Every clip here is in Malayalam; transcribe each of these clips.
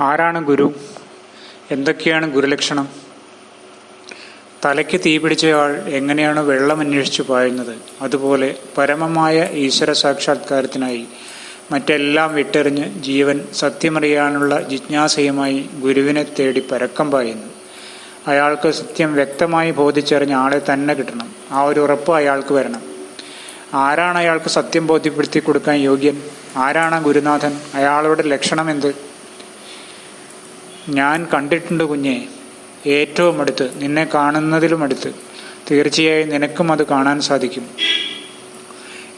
ആരാണ് ഗുരു? എന്തൊക്കെയാണ് ഗുരുലക്ഷണം? തലയ്ക്ക് തീ പിടിച്ചയാൾ എങ്ങനെയാണ് വെള്ളം അന്വേഷിച്ചു പായുന്നത്? അതുപോലെ പരമമായ ഈശ്വര സാക്ഷാത്കാരത്തിനായി മറ്റെല്ലാം വിട്ടെറിഞ്ഞ് ജീവൻ സത്യമറിയാനുള്ള ജിജ്ഞാസയുമായി ഗുരുവിനെ തേടി പരക്കം പായുന്നു. അയാൾക്ക് സത്യം വ്യക്തമായി ബോധിച്ചറിഞ്ഞ ആളെ തന്നെ കിട്ടണം. ആ ഒരു ഉറപ്പ് അയാൾക്ക് വരണം. ആരാണ് അയാൾക്ക് സത്യം ബോധ്യപ്പെടുത്തി കൊടുക്കാൻ യോഗ്യൻ? ആരാണ് ഗുരുനാഥൻ? അയാളുടെ ലക്ഷണം എന്ത്? ഞാൻ കണ്ടിട്ടുണ്ട് കുഞ്ഞെ. ഏറ്റവും അടുത്ത് നിന്നെ കാണുന്നതിലും അടുത്ത്. തീർച്ചയായും നിനക്കും അത് കാണാൻ സാധിക്കും.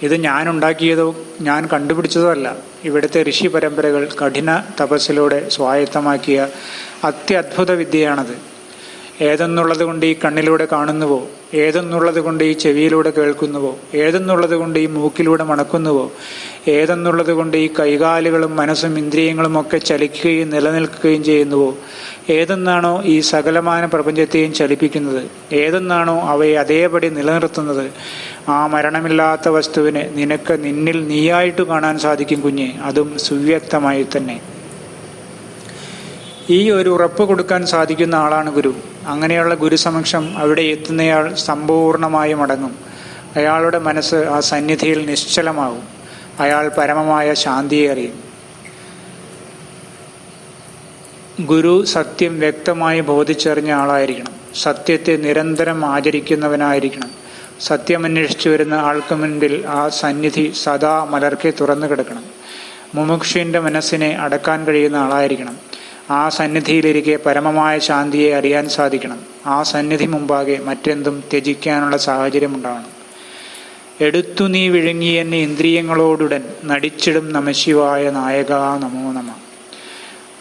ഇത് ഞാൻ ഉണ്ടാക്കിയതോ ഞാൻ കണ്ടുപിടിച്ചതോ അല്ല ഇവിടുത്തെ ഋഷി പരമ്പരകൾ കഠിന തപസ്സിലൂടെ സ്വായത്തമാക്കിയ അത്യത്ഭുത വിദ്യയാണത്. ഏതെന്നുള്ളത് കൊണ്ട് ഈ കണ്ണിലൂടെ കാണുന്നുവോ? ഏതെന്നുള്ളത് കൊണ്ട് ഈ ചെവിയിലൂടെ കേൾക്കുന്നുവോ? ഏതെന്നുള്ളത് കൊണ്ട് ഈ മൂക്കിലൂടെ മണക്കുന്നുവോ? ഏതെന്നുള്ളത് കൊണ്ട് ഈ കൈകാലുകളും മനസ്സും ഇന്ദ്രിയങ്ങളും ഒക്കെ ചലിക്കുകയും നിലനിൽക്കുകയും ചെയ്യുന്നുവോ? ഏതെന്നാണോ ഈ സകലമാന പ്രപഞ്ചത്തെയും ചലിപ്പിക്കുന്നത്? ഏതെന്നാണോ അവയെ അതേപടി നിലനിർത്തുന്നത്? ആ മരണമില്ലാത്ത വസ്തുവിനെ നിനക്ക് നിന്നിൽ നീയായിട്ട് കാണാൻ സാധിക്കും കുഞ്ഞെ. അതും സുവ്യക്തമായി തന്നെ. ഈ ഒരു ഉറപ്പ് കൊടുക്കാൻ സാധിക്കുന്ന ആളാണ് ഗുരു. അങ്ങനെയുള്ള ഗുരു സമക്ഷം അവിടെ എത്തുന്നയാൾ സമ്പൂർണമായും അടങ്ങും. അയാളുടെ മനസ്സ് ആ സന്നിധിയിൽ നിശ്ചലമാകും. അയാൾ പരമമായ ശാന്തിയെ അറിയും. ഗുരു സത്യം വ്യക്തമായി ബോധിച്ചറിഞ്ഞ ആളായിരിക്കണം. സത്യത്തെ നിരന്തരം ആചരിക്കുന്നവനായിരിക്കണം. സത്യമന്വേഷിച്ചു വരുന്ന ആൾക്ക് മുൻപിൽ ആ സന്നിധി സദാ മലർക്കെ തുറന്നു കിടക്കണം. മുമുക്ഷുവിന്റെ മനസ്സിനെ അടക്കാൻ കഴിയുന്ന ആളായിരിക്കണം. ആ സന്നിധിയിലിരിക്കെ പരമമായ ശാന്തിയെ അറിയാൻ സാധിക്കണം. ആ സന്നിധി മുമ്പാകെ മറ്റെന്തും ത്യജിക്കാനുള്ള സാഹചര്യമുണ്ടാകണം എടുത്തു നീ വിഴുങ്ങി ഇന്ദ്രിയങ്ങളോടുടൻ നടിച്ചിടും നമശിവായ നായക നമോ നമ.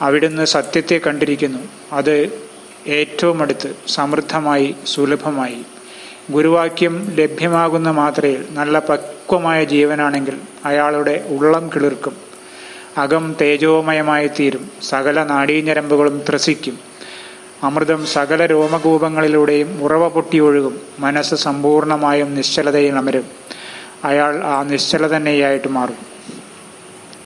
അവിടുന്ന് സത്യത്തെ കണ്ടിരിക്കുന്നു. അത് ഏറ്റവും അടുത്ത് സമൃദ്ധമായി സുലഭമായി. ഗുരുവാക്യം ലഭ്യമാകുന്ന മാത്രയിൽ നല്ല പക്വമായ ജീവനാണെങ്കിൽ അയാളുടെ ഉള്ളം കിളിർക്കും. അകം തേജോമയമായി തീരും. സകല നാഡീഞ്ഞരമ്പുകളും ത്രസിക്കും. അമൃതം സകല രോമകൂപങ്ങളിലൂടെയും ഉറവ പൊട്ടി ഒഴുകും. മനസ്സ് സമ്പൂർണമായും നിശ്ചലതയിൽ അമരും അയാൾ ആ നിശ്ചല തന്നെയായിട്ട് മാറും.